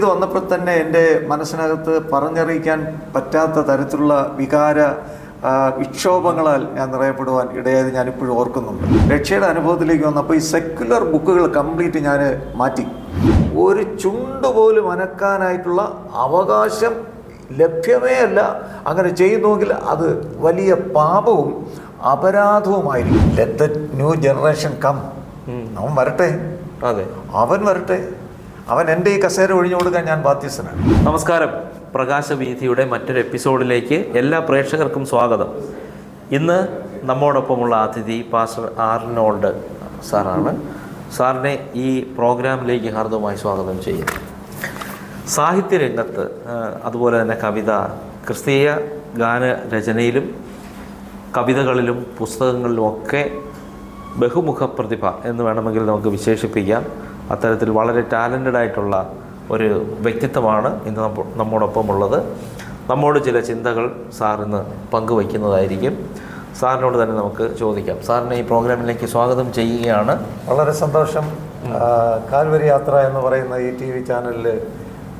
ചെയ്ത് വന്നപ്പോൾ തന്നെ എന്റെ മനസ്സിനകത്ത് പറഞ്ഞറിയിക്കാൻ പറ്റാത്ത തരത്തിലുള്ള വികാര വിക്ഷോഭങ്ങളാൽ ഞാൻ നിറയപ്പെടുവാൻ ഇടയായത് ഞാനിപ്പോഴും ഓർക്കുന്നുണ്ട്. രക്ഷയുടെ അനുഭവത്തിലേക്ക് വന്നപ്പോൾ ഈ സെക്യുലർ ബുക്കുകൾ കംപ്ലീറ്റ് ഞാൻ മാറ്റി. ഒരു ചുണ്ട് പോലും അനക്കാനായിട്ടുള്ള അവകാശം ലഭ്യമേ അല്ല. അങ്ങനെ ചെയ്യുന്നുവെങ്കിൽ അത് വലിയ പാപവും അപരാധവുമായിരിക്കും. Let the new generation come അവൻ വരട്ടെ. അതെ. അവൻ വരട്ടെ. അവൻ എന്റെ ഈ കസേര ഒഴിഞ്ഞു കൊടുക്കാൻ ഞാൻ ബാധ്യസ്ഥനാണ്. നമസ്കാരം. പ്രകാശവീഥിയുടെ മറ്റൊരു എപ്പിസോഡിലേക്ക് എല്ലാ പ്രേക്ഷകർക്കും സ്വാഗതം. ഇന്ന് നമ്മോടൊപ്പമുള്ള അതിഥി പാസ്റ്റർ ആർനോൾഡ് സാറാണ്. സാറിനെ ഈ പ്രോഗ്രാമിലേക്ക് ഹാർദവുമായി സ്വാഗതം ചെയ്യുന്നു. സാഹിത്യ രംഗത്ത് അതുപോലെ തന്നെ കവിത ക്രിസ്തീയ ഗാനരചനയിലും കവിതകളിലും പുസ്തകങ്ങളിലും ഒക്കെ ബഹുമുഖ പ്രതിഭ എന്ന് വേണമെങ്കിൽ നമുക്ക് വിശേഷിപ്പിക്കാം. അത്തരത്തിൽ വളരെ ടാലന്റഡ് ആയിട്ടുള്ള ഒരു വ്യക്തിത്വമാണ് ഇന്ന് നമ്മോ- നമ്മോടൊപ്പം ഉള്ളത് നമ്മോട് ചില ചിന്തകൾ സാറിന്ന് പങ്കുവയ്ക്കുന്നതായിരിക്കും. സാറിനോട് തന്നെ നമുക്ക് ചോദിക്കാം. സാറിനെ ഈ പ്രോഗ്രാമിലേക്ക് സ്വാഗതം ചെയ്യുകയാണ്. വളരെ സന്തോഷം. കാൽവരി യാത്ര എന്ന് പറയുന്ന ഈ ടി വി ചാനലിൽ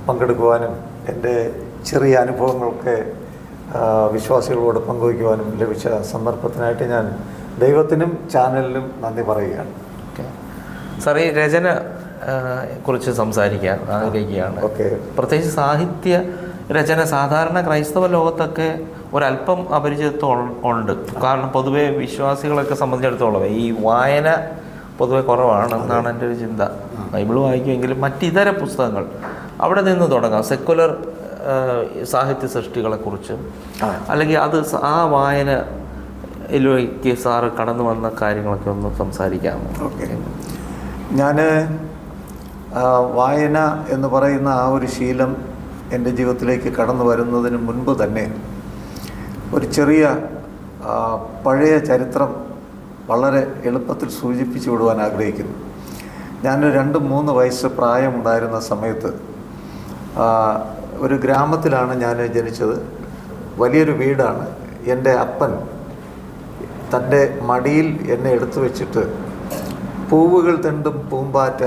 പങ്കെടുക്കുവാനും എന്റെ ചെറിയ അനുഭവങ്ങളൊക്കെ വിശ്വാസികളോട് പങ്കുവയ്ക്കുവാനും ലഭിച്ച സന്ദർഭത്തിനായിട്ട് ഞാൻ ദൈവത്തിനും ചാനലിനും നന്ദി പറയുകയാണ്. സാർ ഈ രചന കുറിച്ച് സംസാരിക്കാൻ ആഗ്രഹിക്കുകയാണ്. പ്രത്യേകിച്ച് സാഹിത്യ രചന സാധാരണ ക്രൈസ്തവ ലോകത്തൊക്കെ ഒരല്പം അപരിചിതത്വം ഉണ്ട്. കാരണം പൊതുവെ വിശ്വാസികളൊക്കെ സംബന്ധിച്ചിടത്തോളം ഈ വായന പൊതുവെ കുറവാണ് എന്നാണ് എന്റെ ഒരു ചിന്ത. ബൈബിൾ വായിക്കുമെങ്കിലും മറ്റിതര പുസ്തകങ്ങൾ അവിടെ നിന്ന് തുടങ്ങാം. സെക്കുലർ സാഹിത്യ സൃഷ്ടികളെക്കുറിച്ചും അല്ലെങ്കിൽ അത് ആ വായന വായനയിലേക്ക് സാറ് കടന്നു വന്ന കാര്യങ്ങളൊക്കെ ഒന്ന് സംസാരിക്കാമോ? ഓക്കെ. ഞാൻ വായന എന്ന് പറയുന്ന ആ ഒരു ശീലം എന്റെ ജീവിതത്തിലേക്ക് കടന്നു വരുന്നതിന് മുൻപ് തന്നെ ഒരു ചെറിയ പഴയ ചരിത്രം വളരെ എളുപ്പത്തിൽ സൂചിപ്പിച്ചു വിടുവാൻ ആഗ്രഹിക്കുന്നു. ഞാൻ രണ്ട് മൂന്ന് വയസ്സ് പ്രായമുണ്ടായിരുന്ന സമയത്ത് ഒരു ഗ്രാമത്തിലാണ് ഞാൻ ജനിച്ചത്. വലിയൊരു വീടാണ്. എന്റെ അപ്പൻ തന്റെ മടിയിൽ എന്നെ എടുത്തു വെച്ചിട്ട് പൂവുകൾ തെണ്ടും പൂമ്പാറ്റ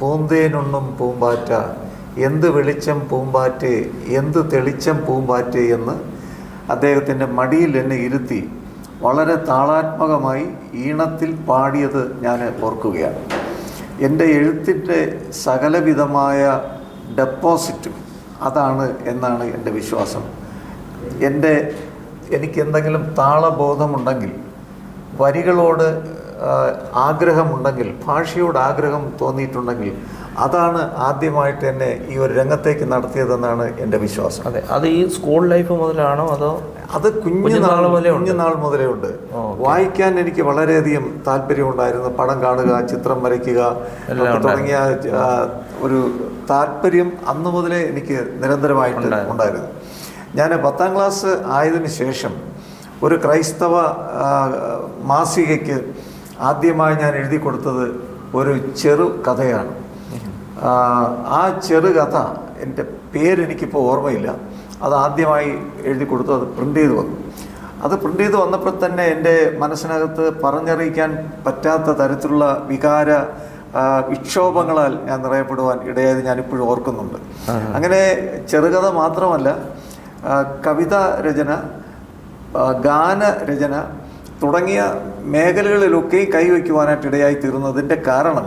പൂന്തേനുണ്ണും പൂമ്പാറ്റ. എന്ത് വെളിച്ചം പൂമ്പാറ്റ് എന്ത് തെളിച്ചം പൂമ്പാറ്റ് എന്ന് അദ്ദേഹത്തിന്റെ മടിയിൽ എന്നെ ഇരുത്തി വളരെ താളാത്മകമായി ഈണത്തിൽ പാടിയത് ഞാൻ ഓർക്കുകയാണ്. എന്റെ എഴുത്തിന്റെ സകലവിധമായ ഡെപ്പോസിറ്റും അതാണ് എന്നാണ് എന്റെ വിശ്വാസം. എന്റെ എനിക്ക് എന്തെങ്കിലും താളബോധമുണ്ടെങ്കിൽ വരികളോട് ആഗ്രഹമുണ്ടെങ്കിൽ ഭാഷയോട് ആഗ്രഹം തോന്നിയിട്ടുണ്ടെങ്കിൽ അതാണ് ആദ്യമായിട്ട് എന്നെ ഈ ഒരു രംഗത്തേക്ക് നടത്തിയതെന്നാണ് എന്റെ വിശ്വാസം. അതെ അത് ഈ സ്കൂൾ ലൈഫ് മുതലാണോ അതോ അത് കുഞ്ഞുനാൾ കുഞ്ഞുനാൾ മുതലേ ഉണ്ട്. കുഞ്ഞുനാൾ മുതലേ ഉണ്ട്. വായിക്കാൻ എനിക്ക് വളരെയധികം താല്പര്യമുണ്ടായിരുന്നു. പടം കാണുക ചിത്രം വരയ്ക്കുക തുടങ്ങിയ ഒരു താല്പര്യം അന്ന് മുതലേ എനിക്ക് നിരന്തരമായിട്ട് ഉണ്ടായിരുന്നു. ഞാൻ പത്താം ക്ലാസ് ആയതിനു ശേഷം ഒരു ക്രൈസ്തവ മാസികയ്ക്ക് ആദ്യമായി ഞാൻ എഴുതി കൊടുത്തത് ഒരു ചെറു കഥയാണ്. ആ, ചെറു കഥ എന്റെ പേരെനിക്കിപ്പോൾ ഓർമ്മയില്ല. അത് ആദ്യമായി എഴുതി കൊടുത്തു അത് പ്രിന്റ് ചെയ്ത് വന്നു. അത് പ്രിന്റ് ചെയ്ത് വന്നപ്പോൾ തന്നെ എന്റെ മനസ്സിനകത്ത് പറഞ്ഞറിയിക്കാൻ പറ്റാത്ത തരത്തിലുള്ള വികാര വിക്ഷോഭങ്ങളാൽ ഞാൻ നിറയപ്പെടുവാൻ ഇടയായത് ഞാനിപ്പോഴും ഓർക്കുന്നുണ്ട്. അങ്ങനെ ചെറുകഥ മാത്രമല്ല കവിതാ രചന ഗാന ഗാനരചന തുടങ്ങിയ മേഖലകളിലൊക്കെ കൈവയ്ക്കുവാനായിട്ട് ഇടയായി തീർന്നതിന്റെ കാരണം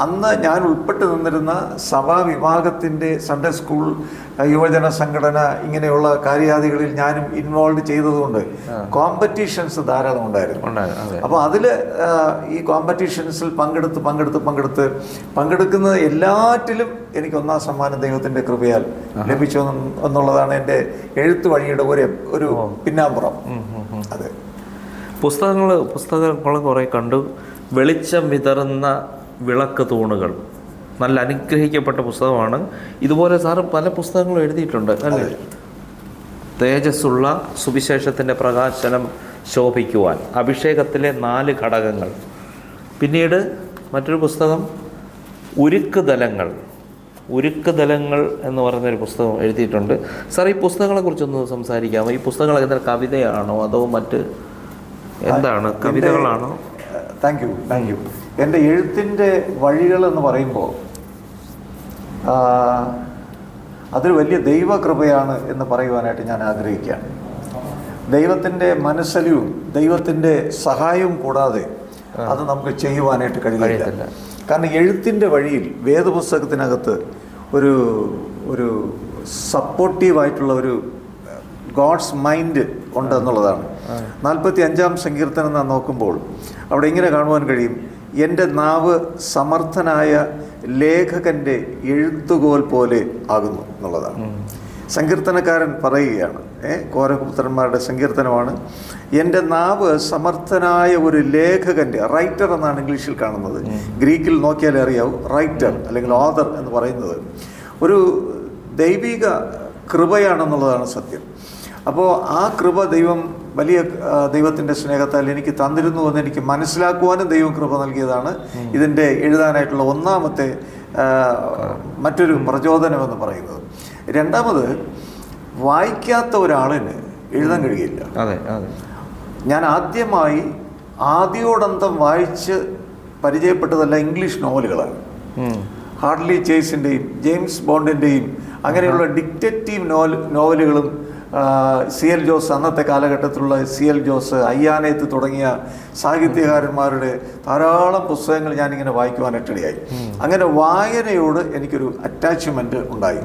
അന്ന് ഞാൻ ഉൾപ്പെട്ട് നിന്നിരുന്ന സഭാ വിഭാഗത്തിന്റെ സൺഡേ സ്കൂൾ യുവജന സംഘടന ഇങ്ങനെയുള്ള കാര്യാദികളിൽ ഞാനും ഇൻവോൾവ് ചെയ്തതുകൊണ്ട് കോമ്പറ്റീഷൻസ് ധാരാളം ഉണ്ടായിരുന്നു. അപ്പോൾ അതിൽ ഈ കോമ്പറ്റീഷൻസിൽ പങ്കെടുത്ത് പങ്കെടുത്ത് പങ്കെടുത്ത് പങ്കെടുക്കുന്നത് എല്ലാറ്റിലും എനിക്ക് ഒന്നാം സമ്മാനം ദൈവത്തിന്റെ കൃപയാൽ ലഭിച്ചു എന്ന് എന്നുള്ളതാണ് എന്റെ എഴുത്ത് വഴിയുടെ ഒരു ഒരു പിന്നാമ്പുറം. അതെ. പുസ്തകങ്ങൾ പുസ്തകങ്ങൾ കുറേ കണ്ടു. വെളിച്ചം വിതറുന്ന വിളക്ക് തൂണുകൾ. നല്ല അനുഗ്രഹിക്കപ്പെട്ട പുസ്തകമാണ്. ഇതുപോലെ സാറ് പല പുസ്തകങ്ങളും എഴുതിയിട്ടുണ്ട് അല്ലേ? തേജസ്സുള്ള സുവിശേഷത്തിന്റെ പ്രകാശനം ശോഭിക്കുവാൻ. അഭിഷേകത്തിലെ നാല് ഘടകങ്ങൾ. പിന്നീട് മറ്റൊരു പുസ്തകം ഉരുക്ക് ദലങ്ങൾ ഉരുക്ക് ദലങ്ങൾ എന്ന് പറയുന്നൊരു പുസ്തകം എഴുതിയിട്ടുണ്ട്. സാർ ഈ പുസ്തകങ്ങളെക്കുറിച്ചൊന്ന് സംസാരിക്കാമോ? ഈ പുസ്തകങ്ങൾ എന്താ കവിതയാണോ? അതോ മറ്റ് എന്താണ്? കവിതകളാണോ? താങ്ക് യു താങ്ക് യു എന്റെ എഴുത്തിന്റെ വഴികൾ എന്ന് പറയുമ്പോൾ അതൊരു വലിയ ദൈവകൃപയാണ് എന്ന് പറയുവാനായിട്ട് ഞാൻ ആഗ്രഹിക്കുകയാണ്. ദൈവത്തിന്റെ മനസ്സലിവും ദൈവത്തിന്റെ സഹായവും കൂടാതെ അത് നമുക്ക് ചെയ്യുവാനായിട്ട് കഴിയില്ല. കാരണം എഴുത്തിന്റെ വഴിയിൽ വേദപുസ്തകത്തിനകത്ത് ഒരു ഒരു സപ്പോർട്ടീവായിട്ടുള്ള ഒരു ഗോഡ്സ് മൈൻഡ് ഉണ്ട് എന്നുള്ളതാണ് നാൽപ്പത്തി അഞ്ചാം സങ്കീർത്തനം നാം നോക്കുമ്പോൾ അവിടെ ഇങ്ങനെ കാണുവാൻ കഴിയും? എന്റെ നാവ് സമർത്ഥനായ ലേഖകന്റെ എഴുത്തുകോൽ പോലെ ആകുന്നു എന്നുള്ളതാണ്. സങ്കീർത്തനക്കാരൻ പറയുകയാണ് ഏ കോരപുത്രന്മാരുടെ സങ്കീർത്തനമാണ് എന്റെ നാവ് സമർത്ഥനായ ഒരു ലേഖകന്റെ റൈറ്റർ എന്നാണ് ഇംഗ്ലീഷിൽ കാണുന്നത്. ഗ്രീക്കിൽ നോക്കിയാലേ അറിയാവൂ റൈറ്റർ അല്ലെങ്കിൽ ഓതർ എന്ന് പറയുന്നത്. ഒരു ദൈവിക കൃപയാണെന്നുള്ളതാണ് സത്യം. അപ്പോൾ ആ കൃപ ദൈവം വലിയ ദൈവത്തിന്റെ സ്നേഹത്താൽ എനിക്ക് തന്നിരുന്നു എന്ന് എനിക്ക് മനസ്സിലാക്കുവാനും ദൈവം കൃപ നൽകിയതാണ്. ഇതിന്റെ എഴുതാനായിട്ടുള്ള ഒന്നാമത്തെ മറ്റൊരു പ്രചോദനമെന്ന് പറയുന്നത്. രണ്ടാമത് വായിക്കാത്ത ഒരാളിന് എഴുതാൻ കഴിയില്ല. അതെ അതെ. ഞാൻ ആദ്യമായി ആദ്യോടന്തം വായിച്ച് പരിചയപ്പെട്ടതല്ല ഇംഗ്ലീഷ് നോവലുകളാണ്. ഹാർഡ്ലി ചേസിന്റെയും ജെയിംസ് ബോണ്ടിന്റെയും അങ്ങനെയുള്ള ഡിക്റ്റേറ്റീവ് നോവൽ നോവലുകളും സി എൽ ജോസ് അന്നത്തെ കാലഘട്ടത്തിലുള്ള സി എൽ ജോസ് അയ്യാനേത്ത് തുടങ്ങിയ സാഹിത്യകാരന്മാരുടെ ധാരാളം പുസ്തകങ്ങൾ ഞാനിങ്ങനെ വായിക്കുവാനിട്ടിടയായി അങ്ങനെ വായനയോട് എനിക്കൊരു അറ്റാച്ച്മെന്റ് ഉണ്ടായി.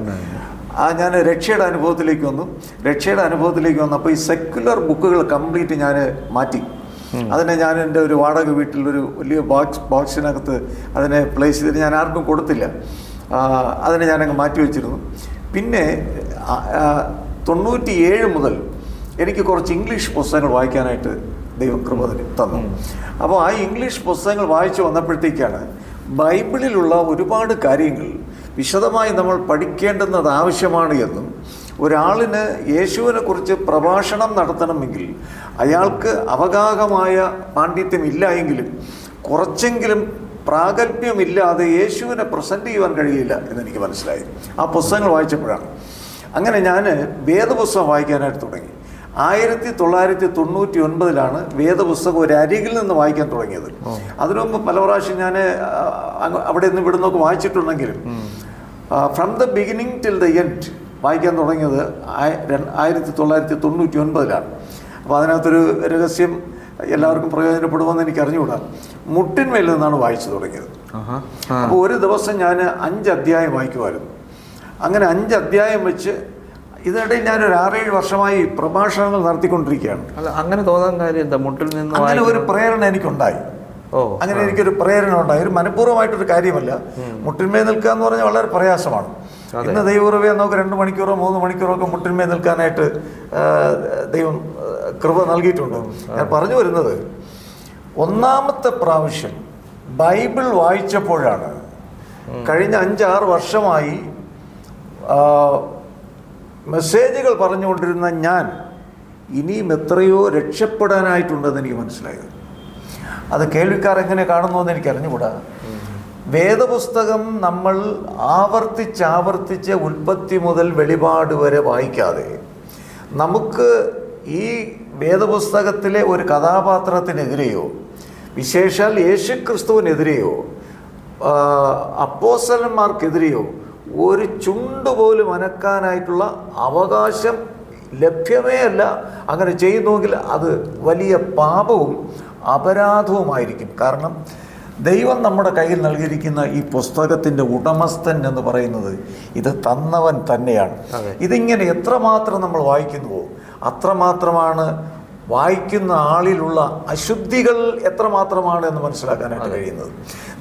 ആ ഞാൻ രക്ഷയുടെ അനുഭവത്തിലേക്ക് വന്നു. രക്ഷയുടെ അനുഭവത്തിലേക്ക് വന്നപ്പോൾ ഈ സെക്യുലർ ബുക്കുകൾ കംപ്ലീറ്റ് ഞാൻ മാറ്റി. അതിനെ ഞാൻ എന്റെ ഒരു വാടക വീട്ടിലൊരു വലിയ ബോക്സ് ബോക്സിനകത്ത് അതിനെ പ്ലേസ് ചെയ്തിട്ട് ഞാൻ ആർക്കും കൊടുത്തില്ല. അതിനെ ഞാനങ്ങ് മാറ്റി വെച്ചിരുന്നു. പിന്നെ തൊണ്ണൂറ്റിയേഴ് മുതൽ എനിക്ക് കുറച്ച് ഇംഗ്ലീഷ് പുസ്തകങ്ങൾ വായിക്കാനായിട്ട് ദൈവകൃപ തന്നു. അപ്പോൾ ആ ഇംഗ്ലീഷ് പുസ്തകങ്ങൾ വായിച്ചു വന്നപ്പോഴത്തേക്കാണ് ബൈബിളിലുള്ള ഒരുപാട് കാര്യങ്ങൾ വിശദമായി നമ്മൾ പഠിക്കേണ്ടുന്നത് ആവശ്യമാണ് എന്നും ഒരാളിന് യേശുവിനെ കുറിച്ച് പ്രഭാഷണം നടത്തണമെങ്കിൽ അയാൾക്ക് അവഗാഹമായ പാണ്ഡിത്യം ഇല്ല എങ്കിലും കുറച്ചെങ്കിലും പ്രാഗൽഭ്യമില്ലാതെ യേശുവിനെ പ്രസന്റ് ചെയ്യുവാൻ കഴിയില്ല എന്നെനിക്ക് മനസ്സിലായി. ആ പുസ്തകങ്ങൾ വായിച്ചപ്പോഴാണ്. അങ്ങനെ ഞാൻ വേദപുസ്തകം വായിക്കാനായിട്ട് തുടങ്ങി. ആയിരത്തി തൊള്ളായിരത്തി തൊണ്ണൂറ്റി ഒൻപതിലാണ് വേദപുസ്തകം ഒരു അരികിൽ നിന്ന് വായിക്കാൻ തുടങ്ങിയത്. അതിനു മുമ്പ് പല പ്രാവശ്യം ഞാൻ അവിടെ നിന്ന് ഇവിടെ നിന്നൊക്കെ വായിച്ചിട്ടുണ്ടെങ്കിലും from the beginning till the end വായിക്കാൻ തുടങ്ങിയത് ആയിരത്തി തൊള്ളായിരത്തി തൊണ്ണൂറ്റി ഒൻപതിലാണ് അപ്പോൾ അതിനകത്തൊരു രഹസ്യം എല്ലാവർക്കും പ്രയോജനപ്പെടുമെന്ന് എനിക്ക് അറിഞ്ഞുകൂടാ മുട്ടിന്മേൽ നിന്നാണ് വായിച്ചു തുടങ്ങിയത്. അപ്പോൾ ഒരു ദിവസം ഞാൻ അഞ്ച് അധ്യായം വായിക്കുമായിരുന്നു. അങ്ങനെ അഞ്ച് അധ്യായം വെച്ച് ഇതിനിടയിൽ ഞാനൊരു ആറേഴ് വർഷമായി പ്രഭാഷണങ്ങൾ നടത്തിക്കൊണ്ടിരിക്കുകയാണ്. അല്ല അങ്ങനെ തോന്നാൻ കാര്യം എന്താ? മുട്ടിൽ നിന്ന് അങ്ങനെ ഒരു? പ്രേരണ എനിക്കുണ്ടായി. ഓ അങ്ങനെ എനിക്കൊരു പ്രേരണ ഉണ്ടായി. ഒരു മനഃപൂർവമായിട്ടൊരു കാര്യമല്ല. മുട്ടിന്മേൽ നിൽക്കുക എന്ന് പറഞ്ഞാൽ വളരെ പ്രയാസമാണ്. ഇന്ന് ദൈവകൃപയെ നമുക്ക് രണ്ട് മണിക്കൂറോ മൂന്ന് മണിക്കൂറോ ഒക്കെ മുട്ടിന്മേൽ നിൽക്കാനായിട്ട് ദൈവം കൃപ നൽകിയിട്ടുണ്ട്. ഞാൻ പറഞ്ഞു വരുന്നത് ഒന്നാമത്തെ പ്രാവശ്യം ബൈബിൾ വായിച്ചപ്പോഴാണ്. കഴിഞ്ഞ അഞ്ചാറ് വർഷമായി മെസ്സേജുകൾ പറഞ്ഞുകൊണ്ടിരുന്ന ഞാൻ ഇനിയും എത്രയോ രക്ഷപ്പെടാനായിട്ടുണ്ടെന്ന് എനിക്ക് മനസ്സിലായത്. അത് കേൾവിക്കാർ എങ്ങനെ കാണുന്നു എന്ന് എനിക്ക് അറിഞ്ഞുകൂടാ. വേദപുസ്തകം നമ്മൾ ആവർത്തിച്ചാവർത്തിച്ച് ഉൽപ്പത്തി മുതൽ വെളിപാട് വരെ വായിക്കാതെ നമുക്ക് ഈ വേദപുസ്തകത്തിലെ ഒരു കഥാപാത്രത്തിനെതിരെയോ വിശേഷാൽ യേശുക്രിസ്തുവിനെതിരെയോ അപ്പോസലന്മാർക്കെതിരെയോ ഒരു ചുണ്ട് പോലും അനക്കാനായിട്ടുള്ള അവകാശം ലഭ്യമേ അല്ല. അങ്ങനെ ചെയ്യുന്നുവെങ്കിൽ അത് വലിയ പാപവും അപരാധവുമായിരിക്കും. കാരണം ദൈവം നമ്മുടെ കയ്യിൽ നൽകിയിരിക്കുന്ന ഈ പുസ്തകത്തിന്റെ ഉടമസ്ഥൻ എന്ന് പറയുന്നത് ഇത് തന്നവൻ തന്നെയാണ്. ഇതിങ്ങനെ എത്രമാത്രം നമ്മൾ വായിക്കുന്നുവോ അത്രമാത്രമാണ് വായിക്കുന്ന ആളിലുള്ള അശുദ്ധികൾ എത്രമാത്രമാണ് എന്ന് മനസ്സിലാക്കാനായിട്ട് കഴിയുന്നത്.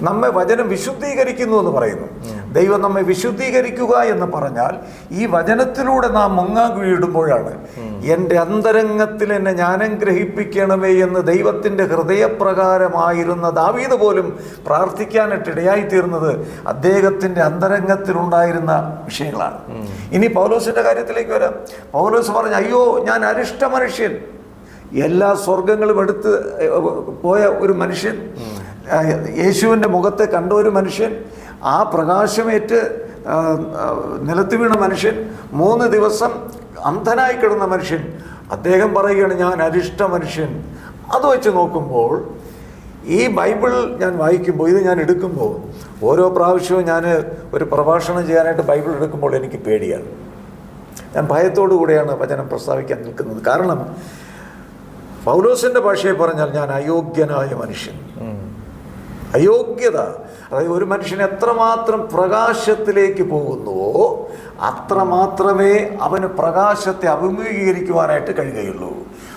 നമ്മെ വചനം വിശുദ്ധീകരിക്കുന്നു എന്ന് പറയുന്നു. ദൈവം നമ്മെ വിശുദ്ധീകരിക്കുക എന്ന് പറഞ്ഞാൽ ഈ വചനത്തിലൂടെ നാം മുങ്ങാൻ കുഴിയിടുമ്പോഴാണ് എന്റെ അന്തരംഗത്തിൽ എന്നെ ഞാനും ഗ്രഹിപ്പിക്കണമേ എന്ന് ദൈവത്തിന്റെ ഹൃദയപ്രകാരമായിരുന്ന ദാവീത് പോലും പ്രാർത്ഥിക്കാനായിട്ടിടയായി തീർന്നത് അദ്ദേഹത്തിന്റെ അന്തരംഗത്തിലുണ്ടായിരുന്ന വിഷയങ്ങളാണ്. ഇനി പൗലോസിന്റെ കാര്യത്തിലേക്ക് വരാം. പൗലോസ് പറഞ്ഞു അയ്യോ ഞാൻ അരിഷ്ട മനുഷ്യൻ എല്ലാ സ്വർഗങ്ങളും എടുത്ത് പോയ ഒരു മനുഷ്യൻ യേശുവിന്റെ മുഖത്തെ കണ്ട ഒരു മനുഷ്യൻ ആ പ്രകാശമേറ്റ് നിലത്ത് വീണ മനുഷ്യൻ മൂന്ന് ദിവസം അന്ധനായി കിടന്ന മനുഷ്യൻ അദ്ദേഹം പറയുകയാണ് ഞാൻ അരിഷ്ട മനുഷ്യൻ. അത് വെച്ച് നോക്കുമ്പോൾ ഈ ബൈബിൾ ഞാൻ വായിക്കുമ്പോൾ ഇത് ഞാൻ എടുക്കുമ്പോൾ ഓരോ പ്രാവശ്യവും ഞാൻ ഒരു പ്രഭാഷണം ചെയ്യാനായിട്ട് ബൈബിൾ എടുക്കുമ്പോൾ എനിക്ക് പേടിയാണ്. ഞാൻ ഭയത്തോടു കൂടെയാണ് വചനം പ്രസ്താവിക്കാൻ നിൽക്കുന്നത്. കാരണം പൗലോസിന്റെ ഭാഷയെ പറഞ്ഞാൽ ഞാൻ അയോഗ്യനായ മനുഷ്യൻ. അയോഗ്യത. അതായത് ഒരു മനുഷ്യൻ എത്രമാത്രം പ്രകാശത്തിലേക്ക് പോകുന്നുവോ അത്രമാത്രമേ അവന് പ്രകാശത്തെ അഭിമുഖീകരിക്കുവാനായിട്ട് കഴിയുകയുള്ളൂ.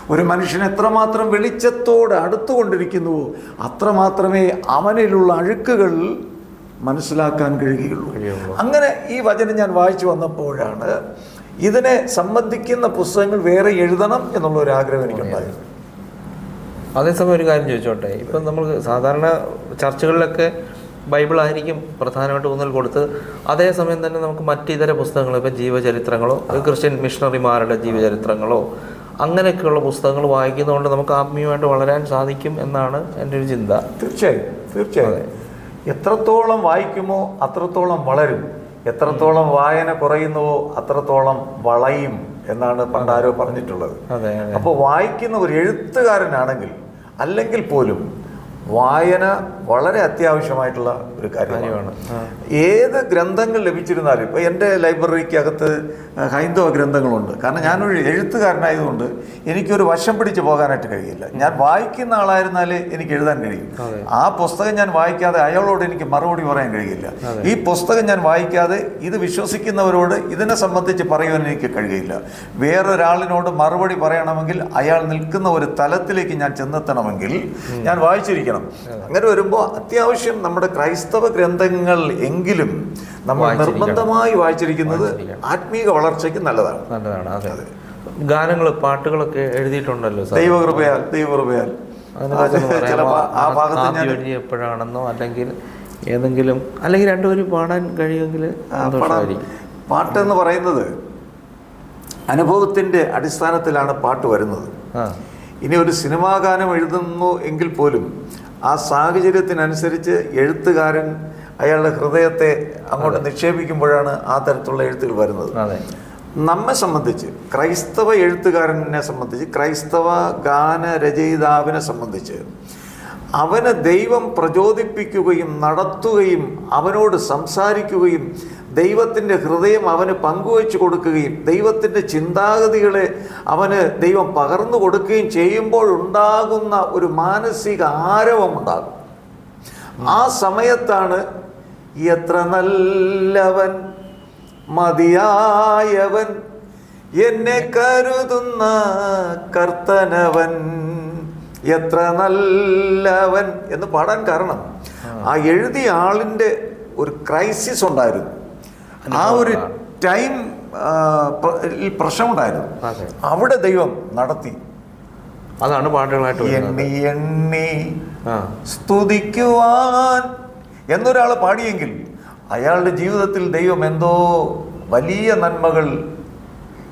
ഒരു മനുഷ്യൻ എത്രമാത്രം വെളിച്ചത്തോട് അടുത്തുകൊണ്ടിരിക്കുന്നുവോ അത്രമാത്രമേ അവനിലുള്ള അഴുക്കുകൾ മനസ്സിലാക്കാൻ കഴിയുകയുള്ളൂ. അങ്ങനെ ഈ വചനം ഞാൻ വായിച്ചു വന്നപ്പോഴാണ് ഇതിനെ സംബന്ധിക്കുന്ന പുസ്തകങ്ങൾ വേറെ എഴുതണം എന്നുള്ള ഒരു ആഗ്രഹം എനിക്കുണ്ടായിരുന്നു. അതേസമയം ഒരു കാര്യം ചോദിച്ചോട്ടെ? ഇപ്പം നമ്മൾ സാധാരണ ചർച്ചകളിലൊക്കെ ബൈബിളായിരിക്കും പ്രധാനമായിട്ട് ഊന്നൽ കൊടുത്ത് അതേസമയം തന്നെ നമുക്ക് മറ്റ് ഇതര പുസ്തകങ്ങൾ ഇപ്പം ജീവചരിത്രങ്ങളോ ക്രിസ്ത്യൻ മിഷണറിമാരുടെ ജീവചരിത്രങ്ങളോ അങ്ങനെയൊക്കെയുള്ള പുസ്തകങ്ങൾ വായിക്കുന്നതുകൊണ്ട് നമുക്ക് ആത്മീയമായിട്ട് വളരാൻ സാധിക്കും എന്നാണ് എന്റെ ഒരു ചിന്ത. തീർച്ചയായും തീർച്ചയായും. എത്രത്തോളം വായിക്കുമോ അത്രത്തോളം വളരും. എത്രത്തോളം വായന കുറയുന്നുവോ അത്രത്തോളം വളയും. എന്നാണ് പണ്ടാരോ പറഞ്ഞിട്ടുള്ളത്. അപ്പോൾ വായിക്കുന്ന ഒരു എഴുത്തുകാരനാണെങ്കിൽ അല്ലെങ്കിൽ പോലും വായന വളരെ അത്യാവശ്യമായിട്ടുള്ള ഒരു കാര്യമാണ്. ഏത് ഗ്രന്ഥങ്ങൾ ലഭിച്ചിരുന്നാലും ഇപ്പോൾ എന്റെ ലൈബ്രറിക്ക് ലൈബ്രറിക്കകത്ത് ഹൈന്ദവ ഗ്രന്ഥങ്ങളുണ്ട്. കാരണം ഞാനൊരു എഴുത്തുകാരനായതുകൊണ്ട് എനിക്കൊരു വശം പിടിച്ച് പോകാനായിട്ട് കഴിയില്ല. ഞാൻ വായിക്കുന്ന ആളായിരുന്നാലേ എനിക്ക് എഴുതാൻ കഴിയും. ആ പുസ്തകം ഞാൻ വായിക്കാതെ അയാളോട് എനിക്ക് മറുപടി പറയാൻ കഴിയില്ല. ഈ പുസ്തകം ഞാൻ വായിക്കാതെ ഇത് വിശ്വസിക്കുന്നവരോട് ഇതിനെ സംബന്ധിച്ച് പറയുവാൻ എനിക്ക് കഴിയില്ല. വേറൊരാളിനോട് മറുപടി പറയണമെങ്കിൽ അയാൾ നിൽക്കുന്ന ഒരു തലത്തിലേക്ക് ഞാൻ ചെന്നെത്തണമെങ്കിൽ ഞാൻ വായിച്ചിരിക്കണം. അങ്ങനെ വരുമ്പോൾ അത്യാവശ്യം നമ്മുടെ ക്രൈസ്തവ ഗ്രന്ഥങ്ങൾ എങ്കിലും നമ്മൾ നിർബന്ധമായി വായിച്ചിരിക്കുന്നത് ആത്മീയ ആത്മീക വളർച്ചയ്ക്ക് നല്ലതാണ്. നല്ലതാണ് അതെ. ഗാനങ്ങൾ പാട്ടുകളൊക്കെ എഴുതിയിട്ടുണ്ടല്ലോ ദൈവകൃപയാൽ ദൈവകൃപയാൽ. ആ ഭാഗത്ത് എഴുതി എപ്പോഴാണെന്നോ അല്ലെങ്കിൽ ഏതെങ്കിലും അല്ലെങ്കിൽ രണ്ടുപേരും പാടാൻ കഴിയുമെങ്കിൽ പാട്ടെന്ന് പറയുന്നത് അനുഭവത്തിന്റെ അടിസ്ഥാനത്തിലാണ് പാട്ട് വരുന്നത്. ഇനി ഒരു സിനിമാ ഗാനം എഴുതുന്നു എങ്കിൽ പോലും ആ സാഹചര്യത്തിനനുസരിച്ച് എഴുത്തുകാരൻ അയാളുടെ ഹൃദയത്തെ അങ്ങോട്ട് നിക്ഷേപിക്കുമ്പോഴാണ് ആ തരത്തിലുള്ള എഴുത്തുകൾ വരുന്നത്. നമ്മെ സംബന്ധിച്ച് ക്രൈസ്തവ എഴുത്തുകാരനെ സംബന്ധിച്ച് ക്രൈസ്തവ ഗാന രചയിതാവിനെ സംബന്ധിച്ച് അവനെ ദൈവം പ്രചോദിപ്പിക്കുകയും നടത്തുകയും അവനോട് സംസാരിക്കുകയും ദൈവത്തിന്റെ ഹൃദയം അവന് പങ്കുവച്ചു കൊടുക്കുകയും ദൈവത്തിന്റെ ചിന്താഗതികളെ അവന് ദൈവം പകർന്നു കൊടുക്കുകയും ചെയ്യുമ്പോഴുണ്ടാകുന്ന ഒരു മാനസിക ആരവം ആരവമുണ്ടാകും ആ സമയത്താണ് എത്ര നല്ലവൻ മതിയായവൻ എന്നെ കരുതുന്ന കർത്തനവൻ എത്ര നല്ലവൻ എന്ന് പാടാൻ കാരണം. ആ എഴുതിയ ആളിന്റെ ഒരു ക്രൈസിസ് ഉണ്ടായിരുന്നു. ആ ഒരു ടൈം പ്രശ്നമുണ്ടായിരുന്നു. അവിടെ ദൈവം നടത്തി. അതാണ് പാട്ടുകളായിട്ട് എണ്ണി എണ്ണി സ്തുതിക്കുവാൻ എന്നൊരാൾ പാടിയെങ്കിൽ അയാളുടെ ജീവിതത്തിൽ ദൈവം എന്തോ വലിയ നന്മകൾ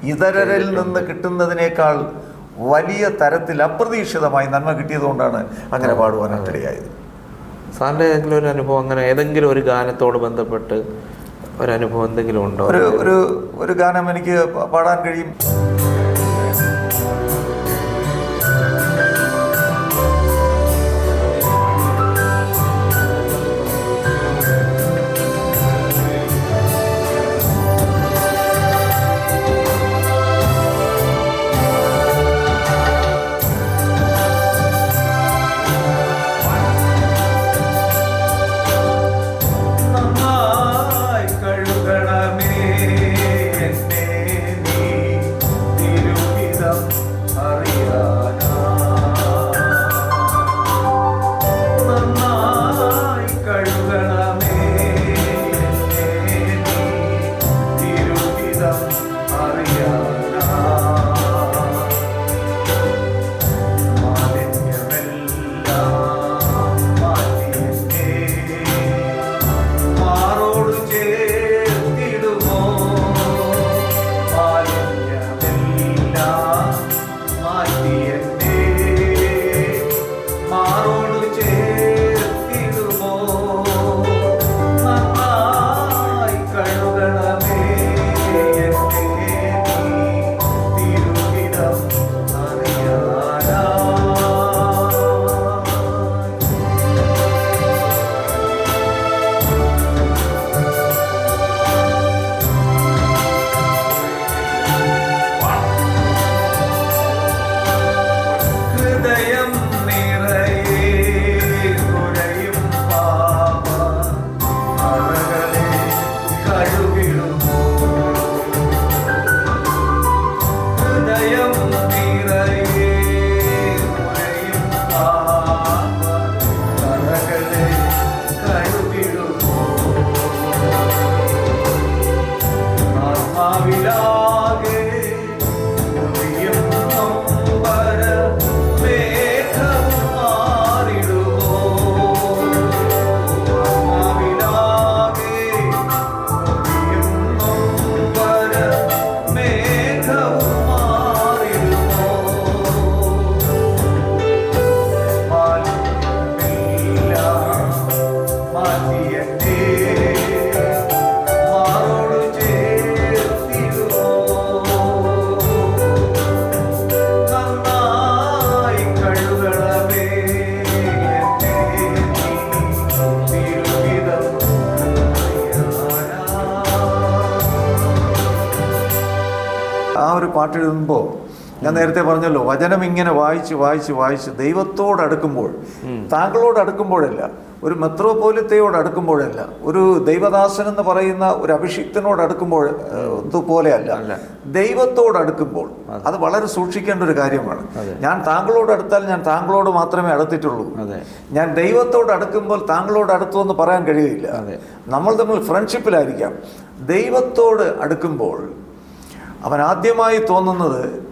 ഇതരരിൽ നിന്ന് കിട്ടുന്നതിനേക്കാൾ വലിയ തരത്തിൽ അപ്രതീക്ഷിതമായി നന്മ കിട്ടിയതുകൊണ്ടാണ് അങ്ങനെ പാടുവാനായിട്ടിടയായത് സാറിന്റെ ഏതെങ്കിലും ഒരു അനുഭവം അങ്ങനെ ഏതെങ്കിലും ഒരു ഗാനത്തോട് ബന്ധപ്പെട്ട് ഒരനുഭവം എന്തെങ്കിലും ഉണ്ടോ? ഒരു ഒരു ഒരു ഗാനം എനിക്ക് പാടാൻ കഴിയും. ആ ഒരു പാട്ട് എഴുതുമ്പോൾ ഞാൻ നേരത്തെ പറഞ്ഞല്ലോ വചനം ഇങ്ങനെ വായിച്ച് വായിച്ച് വായിച്ച് ദൈവത്തോട് അടുക്കുമ്പോൾ താങ്കളോട് അടുക്കുമ്പോഴല്ല ഒരു മെത്രോപോലിത്തയോട് അടുക്കുമ്പോഴല്ല ഒരു ദൈവദാസൻ എന്ന് പറയുന്ന ഒരു അഭിഷിക്തനോട് അടുക്കുമ്പോൾ പോലെയല്ല ഇതുപോലെയല്ല. ദൈവത്തോട് അടുക്കുമ്പോൾ അത്. വളരെ സൂക്ഷിക്കേണ്ട ഒരു കാര്യമാണ് ഞാൻ താങ്കളോട് അടുത്താൽ ഞാൻ താങ്കളോട് മാത്രമേ അടുത്തിട്ടുള്ളൂ. ഞാൻ ദൈവത്തോട് അടുക്കുമ്പോൾ താങ്കളോട് അടുത്തു എന്ന് പറയാൻ കഴിയില്ല നമ്മൾ തമ്മിൽ ഫ്രണ്ട്ഷിപ്പിലായിരിക്കാം ദൈവത്തോട് അടുക്കുമ്പോൾ അവൻ ആദ്യമായി തോന്നുന്നത്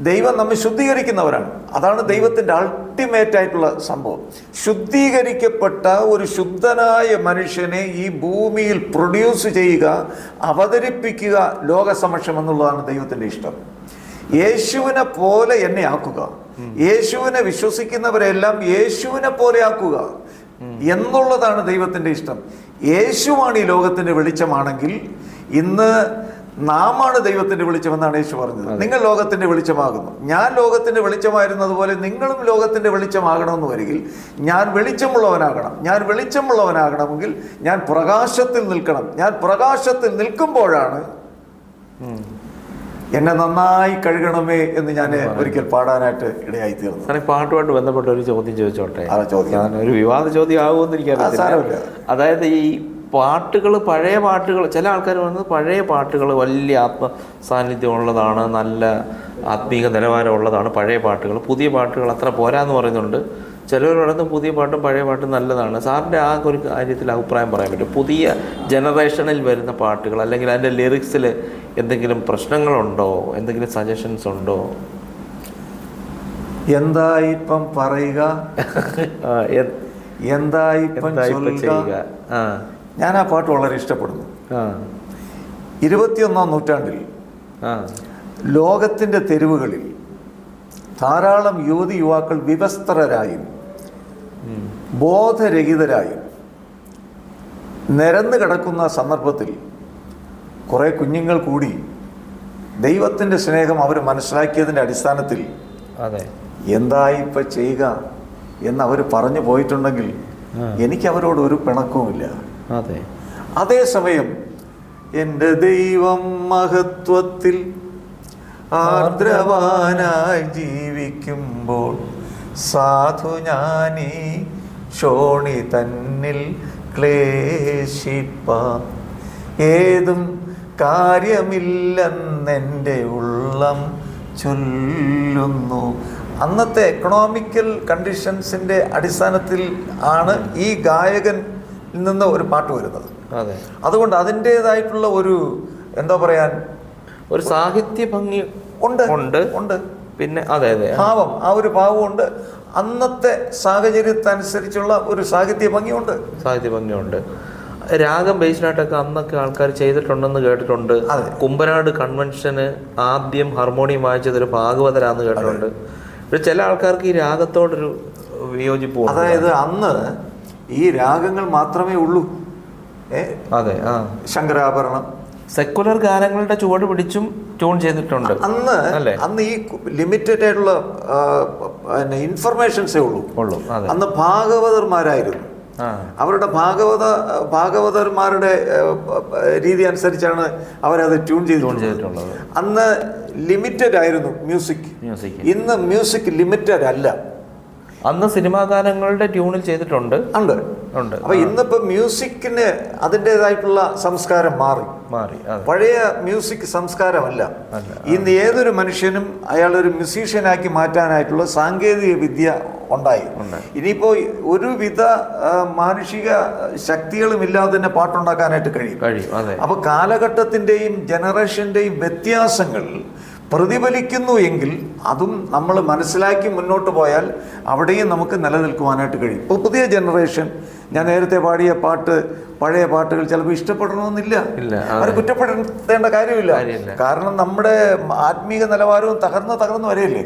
ദൈവം നമ്മെ ശുദ്ധീകരിക്കുന്നവരാണ്. അതാണ് ദൈവത്തിന്റെ അൾട്ടിമേറ്റ് ആയിട്ടുള്ള സംഭവം. ശുദ്ധീകരിക്കപ്പെട്ട ഒരു ശുദ്ധനായ മനുഷ്യനെ ഈ ഭൂമിയിൽ പ്രൊഡ്യൂസ് ചെയ്യുക അവതരിപ്പിക്കുക ലോകസമക്ഷം എന്നുള്ളതാണ് ദൈവത്തിന്റെ ഇഷ്ടം. യേശുവിനെ പോലെ എന്നെ ആക്കുക. യേശുവിനെ വിശ്വസിക്കുന്നവരെല്ലാം യേശുവിനെ പോലെ ആക്കുക എന്നുള്ളതാണ് ദൈവത്തിന്റെ ഇഷ്ടം. യേശുവാണ് ഈ ലോകത്തിന്റെ വെളിച്ചമാണെങ്കിൽ ഇന്ന് നാമാണ് ദൈവത്തിന്റെ വെളിച്ചമെന്നാണ് യേശു പറഞ്ഞത്. നിങ്ങൾ ലോകത്തിന്റെ വെളിച്ചമാകുന്നു. ഞാൻ ലോകത്തിന്റെ വെളിച്ചമായിരുന്നതുപോലെ നിങ്ങളും ലോകത്തിന്റെ വെളിച്ചമാകണമെന്ന് വരികിൽ ഞാൻ വെളിച്ചമുള്ളവനാകണം. ഞാൻ വെളിച്ചമുള്ളവനാകണമെങ്കിൽ ഞാൻ പ്രകാശത്തിൽ നിൽക്കണം. ഞാൻ പ്രകാശത്തിൽ നിൽക്കുമ്പോഴാണ് എന്നെ നന്നായി കഴുകണമേ എന്ന് ഞാൻ ഒരിക്കൽ പാടാനായിട്ട് ഇടയായി തീർന്നു. സാറേ പാട്ടുമായിട്ട് ബന്ധപ്പെട്ട ഒരു ചോദ്യം ചോദിച്ചോട്ടെ? ഒരു വിവാദ ചോദ്യം ആകുമെന്ന് എനിക്ക് അതായത് ഈ പാട്ടുകൾ പഴയ പാട്ടുകൾ ചില ആൾക്കാർ പറയുന്നത് പഴയ പാട്ടുകൾ വലിയ ആത്മ സാന്നിധ്യം ഉള്ളതാണ് നല്ല ആത്മീക നിലവാരമുള്ളതാണ് പഴയ പാട്ടുകൾ പുതിയ പാട്ടുകൾ അത്ര പോരാ എന്ന് പറയുന്നുണ്ട്. ചിലർ പറയുന്നത് പുതിയ പാട്ടും പഴയ പാട്ടും നല്ലതാണ്. സാറിന്റെ ആ ഒരു കാര്യത്തിൽ അഭിപ്രായം പറയാൻ പറ്റും. പുതിയ ജനറേഷനിൽ വരുന്ന പാട്ടുകൾ അല്ലെങ്കിൽ അതിന്റെ ലിറിക്സിൽ എന്തെങ്കിലും പ്രശ്നങ്ങളുണ്ടോ? എന്തെങ്കിലും സജഷൻസ് ഉണ്ടോ? എന്തായിപ്പം പറയുക? എന്തായിപ്പം എന്താ ഇപ്പൊ ചെയ്യുക? ആ. ഞാൻ ആ പാട്ട് വളരെ ഇഷ്ടപ്പെടുന്നു. ഇരുപത്തിയൊന്നാം നൂറ്റാണ്ടിൽ ലോകത്തിന്റെ തെരുവുകളിൽ ധാരാളം യുവതി യുവാക്കൾ വിവസ്ത്രരായും. ബോധരഹിതരായും നിരന്ന് കിടക്കുന്ന സന്ദർഭത്തിൽ കുറേ കുഞ്ഞുങ്ങൾ കൂടി ദൈവത്തിന്റെ സ്നേഹം അവർ മനസ്സിലാക്കിയതിന്റെ അടിസ്ഥാനത്തിൽ അതെ. എന്തായി ഇപ്പം ചെയ്യുക എന്ന് അവർ പറഞ്ഞു പോയിട്ടുണ്ടെങ്കിൽ. എനിക്ക് അവരോട് ഒരു പിണക്കവുമില്ല. അതെ. അതേസമയം എന്റെ ദൈവം മഹത്വത്തിൽ ആർദ്രവാനായി ജീവിക്കുമ്പോൾ സാധു ഞാനീ ക്ഷോണി തന്നിൽ ക്ലേശിപ്പ. ഏതും കാര്യമില്ലെന്നെന്റെ ഉള്ളം ചൊല്ലുന്നു. അന്നത്തെ എക്കണോമിക്കൽ കണ്ടീഷൻസിന്റെ അടിസ്ഥാനത്തിൽ ആണ് ഈ ഗായകൻ നിന്ന് ഒരു പാട്ട് വരുന്നത്. അതെ. അതുകൊണ്ട് അതിന്റേതായിട്ടുള്ള ഒരു എന്താ പറയാൻ ഒരു സാഹിത്യ ഭംഗി ഉണ്ട് ഉണ്ട്. ഉണ്ട്. പിന്നെ അതെ അതെ. ഭാവം ആ ഒരു ഭാവമുണ്ട്. അന്നത്തെ സാഹചര്യത്തിനനുസരിച്ചുള്ള ഒരു സാഹിത്യ ഭംഗിയുണ്ട്. സാഹിത്യ ഭംഗിയുണ്ട്. രാഗം ബേസ്ഡായിട്ടൊക്കെ അന്നൊക്കെ ആൾക്കാർ ചെയ്തിട്ടുണ്ടെന്ന് കേട്ടിട്ടുണ്ട്. കുമ്പനാട് കൺവെൻഷന് ആദ്യം ഹാർമോണിയം വായിച്ചത് ഒരു ഭാഗവതരാന്ന് കേട്ടിട്ടുണ്ട്. പക്ഷെ ചില ആൾക്കാർക്ക് ഈ രാഗത്തോടൊരു വിയോജിപ്പ്. അതായത് അന്ന് ഈ രാഗങ്ങൾ മാത്രമേ ഉള്ളൂ. അതെ ശങ്കരാഭരണം. സെക്കുലർ ഗാനങ്ങളുടെ ചുവട് പിടിച്ചും ട്യൂൺ ചെയ്തിട്ടുണ്ട്. അന്ന് അന്ന് ഈ ലിമിറ്റഡ് ആയിട്ടുള്ള ഇൻഫർമേഷൻസേ ഉള്ളൂ. ഉള്ളൂ അന്ന് ഭാഗവതർമാരായിരുന്നു. അവരുടെ ഭാഗവത ഭാഗവതന്മാരുടെ രീതി അനുസരിച്ചാണ് അവരത് ട്യൂൺ ചെയ്തിട്ടുള്ളത്. അന്ന് ലിമിറ്റഡ് ആയിരുന്നു മ്യൂസിക് മ്യൂസിക് ഇന്ന് മ്യൂസിക് ലിമിറ്റഡ് അല്ല. അന്ന് സിനിമാ ഗാനങ്ങളുടെ ട്യൂണിൽ ചെയ്തിട്ടുണ്ട്. ഉണ്ട്. ഉണ്ട്. അപ്പൊ ഇന്നിപ്പോ മ്യൂസിക്കിന് അതിന്റെതായിട്ടുള്ള സംസ്കാരം മാറി. മാറി പഴയ മ്യൂസിക് സംസ്കാരമല്ല. ഇന്ന് ഏതൊരു മനുഷ്യനും അയാളൊരു മ്യൂസീഷ്യനാക്കി മാറ്റാനായിട്ടുള്ള സാങ്കേതിക വിദ്യ ഉണ്ടായി. ഇനിയിപ്പോ ഇനിയിപ്പോൾ ഒരുവിധ മാനുഷിക ശക്തികളും ഇല്ലാതെ തന്നെ പാട്ടുണ്ടാക്കാനായിട്ട് കഴിയും. കഴിയും അതെ. അപ്പോൾ ജനറേഷന്റെയും വ്യത്യാസങ്ങൾ പ്രതിഫലിക്കുന്നു എങ്കിൽ അതും നമ്മൾ മനസ്സിലാക്കി മുന്നോട്ട് പോയാൽ അവിടെയും നമുക്ക് നിലനിൽക്കുവാനായിട്ട് കഴിയും. ഇപ്പോൾ പുതിയ ജനറേഷൻ ഞാൻ നേരത്തെ പാടിയ പാട്ട് പഴയ പാട്ടുകൾ ചിലപ്പോൾ ഇഷ്ടപ്പെടണമെന്നില്ല. അവർ കുറ്റപ്പെടുത്തേണ്ട കാര്യമില്ല. കാരണം നമ്മുടെ ആത്മീക നിലവാരവും തകർന്ന് തകർന്ന് വരെയല്ലേ?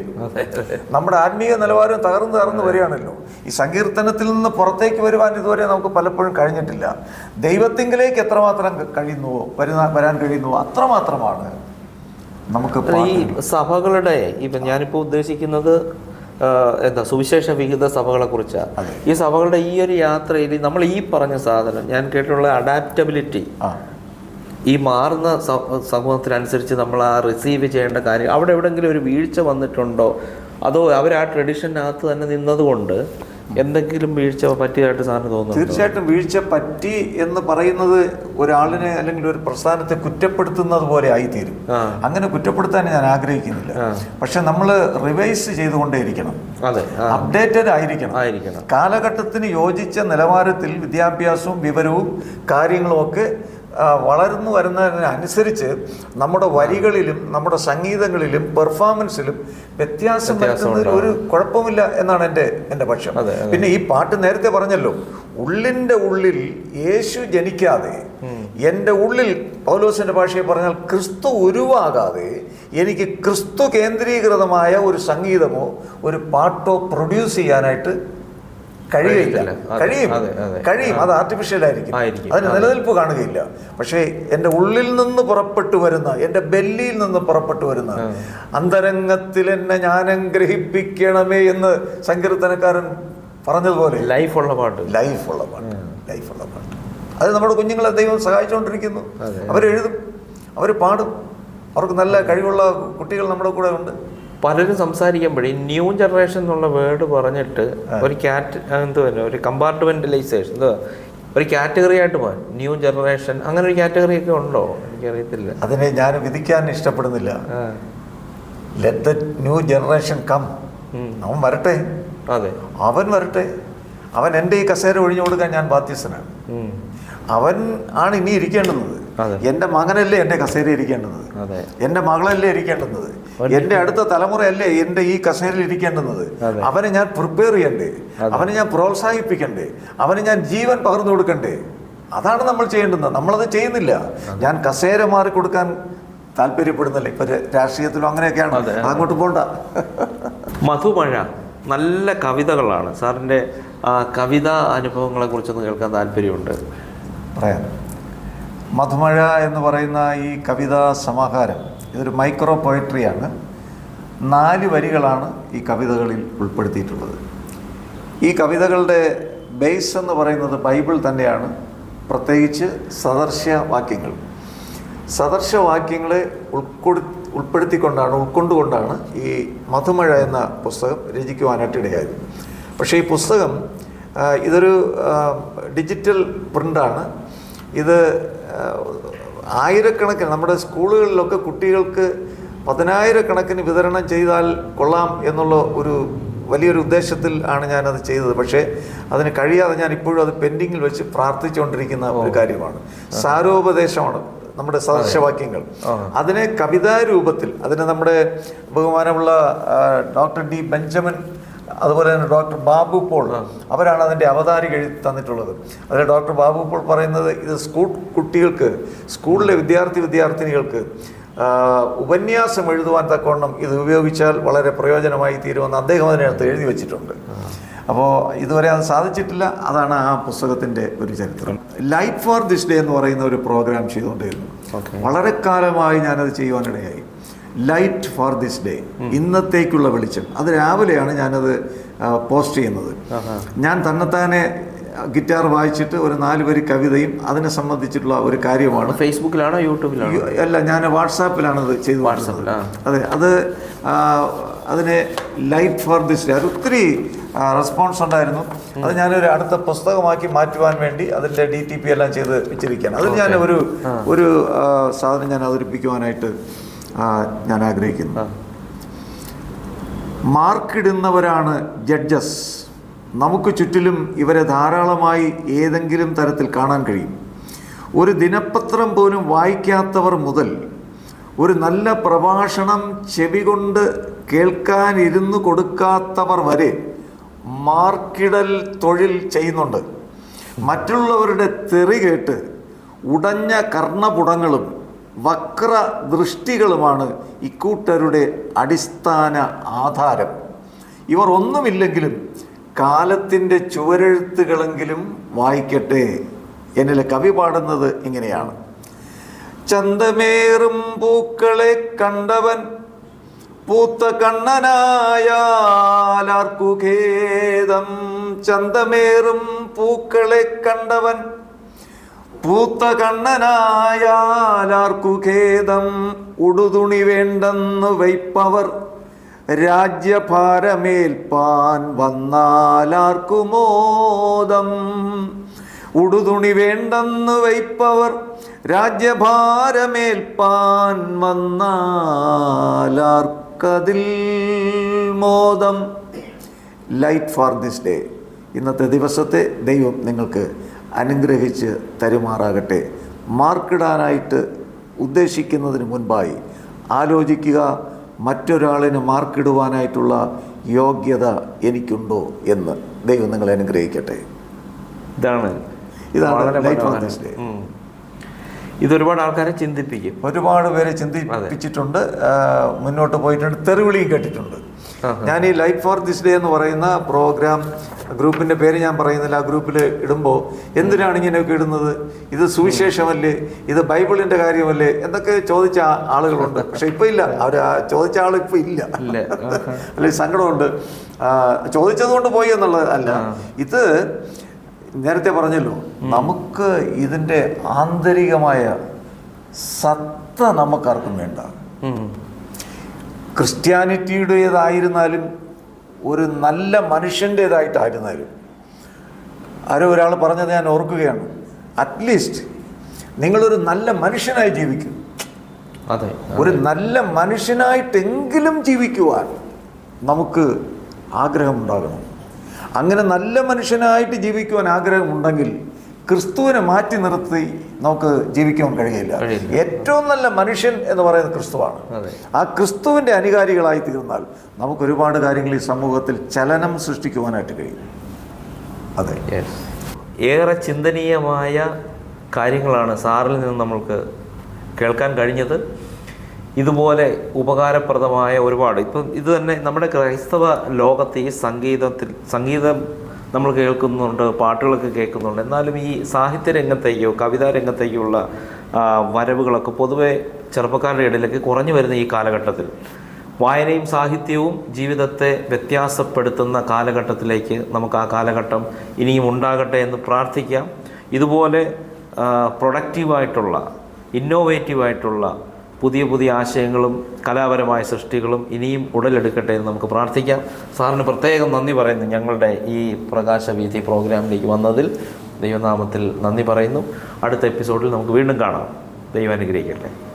നമ്മുടെ ആത്മീയ നിലവാരവും തകർന്ന് തകർന്ന് വരികയാണല്ലോ ഈ സങ്കീർത്തനത്തിൽ നിന്ന് പുറത്തേക്ക് വരുവാൻ ഇതുവരെ നമുക്ക് പലപ്പോഴും കഴിഞ്ഞിട്ടില്ല. ദൈവത്തിങ്കിലേക്ക് എത്രമാത്രം കഴിയുന്നുവോ? വരുന്ന വരാൻ കഴിയുന്നുവോ? അത്രമാത്രമാണ്. നമുക്ക് ഈ സഭകളുടെ ഇപ്പം ഞാനിപ്പോൾ ഉദ്ദേശിക്കുന്നത് എന്താ സുവിശേഷ വിഹിത സഭകളെ കുറിച്ചാണ് ഈ സഭകളുടെ ഈ ഒരു യാത്രയിൽ നമ്മൾ ഈ പറഞ്ഞ സാധനം ഞാൻ കേട്ടിട്ടുള്ള അഡാപ്റ്റബിലിറ്റി ഈ മാറുന്ന സമൂഹത്തിനനുസരിച്ച് നമ്മൾ ആ റിസീവ് ചെയ്യേണ്ട കാര്യം അവിടെ എവിടെയെങ്കിലും ഒരു വീഴ്ച വന്നിട്ടുണ്ടോ? അതോ അവർ ആ ട്രഡീഷനകത്ത് തന്നെ നിന്നതുകൊണ്ട് എന്തെങ്കിലും വീഴ്ച പറ്റിയതായിട്ട് സാറിന് തോന്നുന്നു തീർച്ചയായിട്ടും വീഴ്ച പറ്റി എന്ന് പറയുന്നത് ഒരാളിനെ അല്ലെങ്കിൽ ഒരു പ്രസ്ഥാനത്തെ കുറ്റപ്പെടുത്തുന്നത് പോലെ ആയിത്തീരും. അങ്ങനെ കുറ്റപ്പെടുത്താൻ ഞാൻ ആഗ്രഹിക്കുന്നില്ല. പക്ഷെ നമ്മൾ റിവൈസ് ചെയ്തുകൊണ്ടേയിരിക്കണം. അപ്ഡേറ്റഡ് ആയിരിക്കണം. ആയിരിക്കണം. കാലഘട്ടത്തിന് യോജിച്ച നിലവാരത്തിൽ വിദ്യാഭ്യാസവും വിവരവും കാര്യങ്ങളും ഒക്കെ വളർന്നു വരുന്നതിനനുസരിച്ച് നമ്മുടെ വരികളിലും നമ്മുടെ സംഗീതങ്ങളിലും പെർഫോമൻസിലും വ്യത്യാസം വരുത്തുന്നതിൽ ഒരു കുഴപ്പമില്ല എന്നാണ് എന്റെ എന്റെ പക്ഷം. പിന്നെ ഈ പാട്ട് നേരത്തെ പറഞ്ഞല്ലോ ഉള്ളിന്റെ ഉള്ളിൽ യേശു ജനിക്കാതെ എന്റെ ഉള്ളിൽ പൗലോസിന്റെ ഭാഷയിൽ പറഞ്ഞാൽ ക്രിസ്തു ഉരുവാകാതെ എനിക്ക് ക്രിസ്തു കേന്ദ്രീകൃതമായ ഒരു സംഗീതമോ ഒരു പാട്ടോ പ്രൊഡ്യൂസ് ചെയ്യാനായിട്ട് കഴിയില്ല. കഴിയും. കഴിയും. അത് ആർട്ടിഫിഷ്യൽ ആയിരിക്കും. അതിന് നിലനിൽപ്പ് കാണുകയില്ല. പക്ഷേ എന്റെ ഉള്ളിൽ നിന്ന് പുറപ്പെട്ടു വരുന്ന എന്റെ ബെല്ലിയിൽ നിന്ന് പുറപ്പെട്ടു വരുന്ന അന്തരംഗത്തിൽ എന്നെ ഞാൻ ഗ്രഹിപ്പിക്കണമേ എന്ന് സങ്കീർത്തനക്കാരൻ പറഞ്ഞതുപോലെ. ലൈഫുള്ള പാട്ട്. ലൈഫുള്ള പാട്ട്. ലൈഫുള്ള പാട്ട്. അത് നമ്മുടെ കുഞ്ഞുങ്ങളെ ദൈവം സഹായിച്ചുകൊണ്ടിരിക്കുന്നു. അവരെഴുതും. അവർ പാടും. അവർക്ക് നല്ല കഴിവുള്ള കുട്ടികൾ നമ്മുടെ കൂടെ ഉണ്ട്. പലരും സംസാരിക്കുമ്പോഴേ ന്യൂ ജനറേഷൻ എന്നുള്ള വേർഡ് പറഞ്ഞിട്ട് ഒരു കാറ്റ് എന്തോ ഒരു കമ്പാർട്ട്മെന്റലൈസേഷൻ എന്തോ ഒരു കാറ്റഗറി ആയിട്ട് പോകാൻ ന്യൂ ജനറേഷൻ അങ്ങനെ ഒരു കാറ്റഗറി ഒക്കെ ഉണ്ടോ? എനിക്കറിയത്തില്ല. അതിനെ ഞാൻ വിധിക്കാൻ ഇഷ്ടപ്പെടുന്നില്ല. Let the new generation come അവൻ വരട്ടെ. അതെ. അവൻ വരട്ടെ. അവൻ എന്റെ ഈ കസേര ഒഴിഞ്ഞു കൊടുക്കാൻ ഞാൻ ബാധ്യസ്ഥനാണ്. അവൻ ആണ് ഇനി ഇരിക്കേണ്ടുന്നത്. എന്റെ മകനല്ലേ എന്റെ കസേര ഇരിക്കേണ്ടുന്നത്. അതെ. എന്റെ മകളല്ലേ ഇരിക്കേണ്ടുന്നത്. എന്റെ അടുത്ത തലമുറയല്ലേ എന്റെ ഈ കസേരയിൽ ഇരിക്കേണ്ടുന്നത്? അവനെ ഞാൻ പ്രിപ്പയർ ചെയ്യണ്ടേ? അവനെ ഞാൻ പ്രോത്സാഹിപ്പിക്കണ്ടേ? അവന് ഞാൻ ജീവൻ പകർന്നു കൊടുക്കണ്ടേ? അതാണ് നമ്മൾ ചെയ്യേണ്ടുന്നത്. നമ്മളത് ചെയ്യുന്നില്ല. ഞാൻ കസേര മാറി കൊടുക്കാൻ താല്പര്യപ്പെടുന്നില്ല. ഇപ്പൊ രാഷ്ട്രീയത്തിലും അങ്ങനെയൊക്കെയാണ്. അങ്ങോട്ട് പോണ്ട. മധുമഴ നല്ല കവിതകളാണ്. സാറിന്റെ ആ കവിതാ അനുഭവങ്ങളെ കുറിച്ചൊന്ന് കേൾക്കാൻ താല്പര്യമുണ്ട്. പറയാം. മധുമഴ എന്ന് പറയുന്ന ഈ കവിതാ സമാഹാരം ഇതൊരു മൈക്രോ പോയട്രിയാണ് നാല് വരികളാണ് ഈ കവിതകളിൽ ഉൾപ്പെടുത്തിയിട്ടുള്ളത്. ഈ കവിതകളുടെ ബേസ് എന്ന് പറയുന്നത് ബൈബിൾ തന്നെയാണ്. പ്രത്യേകിച്ച് സദർശ്യ വാക്യങ്ങൾ സദർശ്യ വാക്യങ്ങളെ ഉൾക്കൊടു ഉൾപ്പെടുത്തിക്കൊണ്ടാണ് ഉൾക്കൊണ്ടുകൊണ്ടാണ് ഈ മധുമഴ എന്ന പുസ്തകം രചിക്കുവാനായിട്ട് ഇടയായത് പക്ഷേ ഈ പുസ്തകം ഇതൊരു ഡിജിറ്റൽ പ്രിന്റാണ് ഇത് ആയിരക്കണക്കിന് നമ്മുടെ സ്കൂളുകളിലൊക്കെ കുട്ടികൾക്ക് പതിനായിരക്കണക്കിന് വിതരണം ചെയ്താൽ കൊള്ളാം എന്നുള്ള ഒരു വലിയൊരു ഉദ്ദേശത്തിൽ ആണ് ഞാനത് ചെയ്തത്. പക്ഷേ അതിന് കഴിയാതെ ഞാൻ ഇപ്പോഴും അത് പെൻഡിങ്ങിൽ വെച്ച് പ്രാർത്ഥിച്ചുകൊണ്ടിരിക്കുന്ന ഒരു കാര്യമാണ്. സാരോപദേശമാണ് നമ്മുടെ സദൃശവാക്യങ്ങൾ. അതിനെ കവിതാരൂപത്തിൽ അതിനെ നമ്മുടെ ബഹുമാനമുള്ള ഡോക്ടർ ഡി ബെഞ്ചമിൻ അതുപോലെ തന്നെ ഡോക്ടർ ബാബു പോൾ അവരാണ് അതിന്റെ അവതാരിക എഴുതി തന്നിട്ടുള്ളത്. അതിൽ ഡോക്ടർ ബാബു പോൾ പറയുന്നത് ഇത് സ്കൂൾ കുട്ടികൾക്ക് സ്കൂളിലെ വിദ്യാർത്ഥി വിദ്യാർത്ഥിനികൾക്ക് ഉപന്യാസം എഴുതുവാൻ തക്കവണ്ണം ഇത് ഉപയോഗിച്ചാൽ വളരെ പ്രയോജനമായി തീരുമെന്ന് അദ്ദേഹം അതിനകത്ത് എഴുതി വെച്ചിട്ടുണ്ട്. അപ്പോൾ ഇതുവരെ അത് സാധിച്ചിട്ടില്ല. അതാണ് ആ പുസ്തകത്തിന്റെ ഒരു ചരിത്രം. ലൈറ്റ് ഫോർ ദിസ് ഡേ എന്ന് പറയുന്ന ഒരു പ്രോഗ്രാം ചെയ്തുകൊണ്ടിരുന്നു. വളരെ കാലമായി ഞാനത് ചെയ്യുവാനിടയായി. ലൈറ്റ് ഫോർ ദിസ് ഡേ ഇന്നത്തേക്കുള്ള വെളിച്ചം. അത് രാവിലെയാണ് ഞാനത് പോസ്റ്റ് ചെയ്യുന്നത്. ഞാൻ തന്നെത്താനെ ഗിറ്റാർ വായിച്ചിട്ട് ഒരു നാല് പേര് കവിതയും അതിനെ സംബന്ധിച്ചിട്ടുള്ള ഒരു കാര്യമാണ് ഫേസ്ബുക്കിലാണോ യൂട്യൂബിലാണോ? അല്ല ഞാൻ വാട്സാപ്പിലാണ് അത് ചെയ്തു വാട്സാപ്പിൽ, അതെ അത് അതിന് ലൈറ്റ് ഫോർ ദിസ് ഡേ അത് ഒത്തിരി റെസ്പോൺസ് ഉണ്ടായിരുന്നു. അത് ഞാനൊരു അടുത്ത പുസ്തകമാക്കി മാറ്റുവാൻ വേണ്ടി അതിന്റെ ഡി ടി പി എല്ലാം ചെയ്ത് വെച്ചിരിക്കുകയാണ്. അതിൽ ഞാൻ ഒരു ഒരു സാധനം ഞാൻ അവതരിപ്പിക്കുവാനായിട്ട് ഞാൻ ആഗ്രഹിക്കുന്നു ആ. മാർക്കിടുന്നവരാണ് ജഡ്ജസ്. നമുക്ക് ചുറ്റിലും ഇവരെ ധാരാളമായി ഏതെങ്കിലും തരത്തിൽ കാണാൻ കഴിയും. ഒരു ദിനപത്രം പോലും വായിക്കാത്തവർ മുതൽ ഒരു നല്ല പ്രഭാഷണം ചെവി കൊണ്ട് കേൾക്കാനിരുന്നു കൊടുക്കാത്തവർ വരെ മാർക്കിടൽ തൊഴിൽ ചെയ്യുന്നുണ്ട്. മറ്റുള്ളവരുടെ തെറി കേട്ട് ഉടഞ്ഞ കർണപുടങ്ങളും വക്ര ദൃഷ്ടികളുമാണ് ഇക്കൂട്ടരുടെ അടിസ്ഥാന ആധാരം. ഇവർ ഒന്നുമില്ലെങ്കിലും കാലത്തിന്റെ ചുവരെഴുത്തുകളെങ്കിലും വായിക്കട്ടെ എന്നിലെ കവി പാടുന്നത് ഇങ്ങനെയാണ്. ചന്തമേറും പൂക്കളെ കണ്ടവൻ പൂത്ത കണ്ണനായാലാർക്കുഖേദം ചന്തമേറും പൂക്കളെ കണ്ടവൻ പൂത്ത കണ്ണനായാലാർക്കു ഖേദം ഉടുതുണി വേണ്ടെന്ന് വയ്പ്പവർ. രാജ്യഭാരമേൽപ്പാൻ വന്നാലാർക്കു മോദം. ഉടുതുണി വേണ്ടെന്ന് വയ്പ്പവർ രാജ്യഭാരമേൽപ്പാൻ വന്നാലാർക്കതിൽ മോദം. Light for this day. ഇന്നത്തെ ദിവസത്തെ ദൈവം നിങ്ങൾക്ക് അനുഗ്രഹിച്ച് തരുമാറാകട്ടെ. മാർക്കിടാനായിട്ട് ഉദ്ദേശിക്കുന്നതിന് മുൻപായി ആലോചിക്കുക മറ്റൊരാളിന് മാർക്കിടുവാനായിട്ടുള്ള യോഗ്യത എനിക്കുണ്ടോ എന്ന്. ദൈവം നിങ്ങളെ അനുഗ്രഹിക്കട്ടെ. ഇതാണ് ഇതാണ്. ഇത് ഒരുപാട് ആൾക്കാരെ ചിന്തിപ്പിക്കും. ഒരുപാട് പേരെ ചിന്തിപ്പിച്ചിട്ടുണ്ട്. മുന്നോട്ട് പോയിട്ടുണ്ട്. തെറിവിളിയും കേട്ടിട്ടുണ്ട്. ഞാൻ ഈ ലൈറ്റ് ഫോർ ദിസ് ഡേ എന്ന് പറയുന്ന പ്രോഗ്രാം ഗ്രൂപ്പിന്റെ പേര് ഞാൻ പറയുന്നില്ല ആ ഗ്രൂപ്പിൽ ഇടുമ്പോൾ എന്തിനാണ് ഇങ്ങനെയൊക്കെ ഇടുന്നത്? ഇത് സുവിശേഷമല്ലേ? ഇത് ബൈബിളിന്റെ കാര്യമല്ലേ? എന്നൊക്കെ ചോദിച്ച ആളുകളുണ്ട്. പക്ഷെ ഇപ്പം ഇല്ല. അവർ ചോദിച്ച ആൾ ഇപ്പം ഇല്ല. അല്ലെങ്കിൽ സങ്കടമുണ്ട്. ആ, ചോദിച്ചതുകൊണ്ട് പോയി എന്നുള്ളത് അല്ല. ഇത് നേരത്തെ പറഞ്ഞല്ലോ നമുക്ക് ഇതിന്റെ ആന്തരികമായ സത്ത നമുക്കാർക്കും വേണ്ട. ക്രിസ്ത്യാനിറ്റിയുടേതായിരുന്നാലും ഒരു നല്ല മനുഷ്യന്റേതായിട്ടായിരുന്നാലും. ആരോ ഒരാൾ പറഞ്ഞത് ഞാൻ ഓർക്കുകയാണ്. അറ്റ്ലീസ്റ്റ് നിങ്ങളൊരു നല്ല മനുഷ്യനായി ജീവിക്കും. അതെ ഒരു നല്ല മനുഷ്യനായിട്ടെങ്കിലും ജീവിക്കുവാൻ നമുക്ക് ആഗ്രഹമുണ്ടാകണം. അങ്ങനെ നല്ല മനുഷ്യനായിട്ട് ജീവിക്കുവാൻ ആഗ്രഹമുണ്ടെങ്കിൽ ക്രിസ്തുവിനെ മാറ്റി നിർത്തി നമുക്ക് ജീവിക്കാൻ കഴിയില്ല. ഏറ്റവും നല്ല മനുഷ്യൻ എന്ന് പറയുന്നത് ക്രിസ്തുവാണ്. ആ ക്രിസ്തുവിന്റെ അനുകാരികളായി തീർന്നാൽ നമുക്ക് ഒരുപാട് കാര്യങ്ങൾ ഈ സമൂഹത്തിൽ ചലനം സൃഷ്ടിക്കുവാനായിട്ട് കഴിയും. അതെ. ഏറെ ചിന്തനീയമായ കാര്യങ്ങളാണ് സാറിൽ നിന്ന് നമ്മൾക്ക് കേൾക്കാൻ കഴിഞ്ഞത്. ഇതുപോലെ ഉപകാരപ്രദമായ ഒരുപാട്. ഇപ്പം ഇത് തന്നെ നമ്മുടെ ക്രൈസ്തവ ലോകത്തെ ഈ സംഗീതത്തിൽ സംഗീതം നമ്മൾ കേൾക്കുന്നുണ്ട് പാട്ടുകളൊക്കെ കേൾക്കുന്നുണ്ട്. എന്നാലും ഈ സാഹിത്യ രംഗത്തേക്കോ കവിതാ രംഗത്തേക്കുള്ള വരവുകളൊക്കെ പൊതുവെ ചെറുപ്പക്കാരുടെ ഇടയിലേക്ക് കുറഞ്ഞു വരുന്ന ഈ കാലഘട്ടത്തിൽ. വായനയും സാഹിത്യവും ജീവിതത്തെ വ്യത്യാസപ്പെടുത്തുന്ന കാലഘട്ടത്തിലേക്ക് നമുക്ക് ആ കാലഘട്ടം ഇനിയും ഉണ്ടാകട്ടെ എന്ന് പ്രാർത്ഥിക്കാം. ഇതുപോലെ പ്രൊഡക്റ്റീവായിട്ടുള്ള ഇന്നോവേറ്റീവായിട്ടുള്ള പുതിയ പുതിയ ആശയങ്ങളും കലാപരമായ സൃഷ്ടികളും ഇനിയും ഉടലെടുക്കട്ടെ എന്ന് നമുക്ക് പ്രാർത്ഥിക്കാം. സാറിന് പ്രത്യേകം നന്ദി പറയുന്നു ഞങ്ങളുടെ ഈ പ്രകാശവീഥി പ്രോഗ്രാമിലേക്ക് വന്നതിൽ. ദൈവനാമത്തിൽ നന്ദി പറയുന്നു. അടുത്ത എപ്പിസോഡിൽ നമുക്ക് വീണ്ടും കാണാം. ദൈവം അനുഗ്രഹിക്കട്ടെ.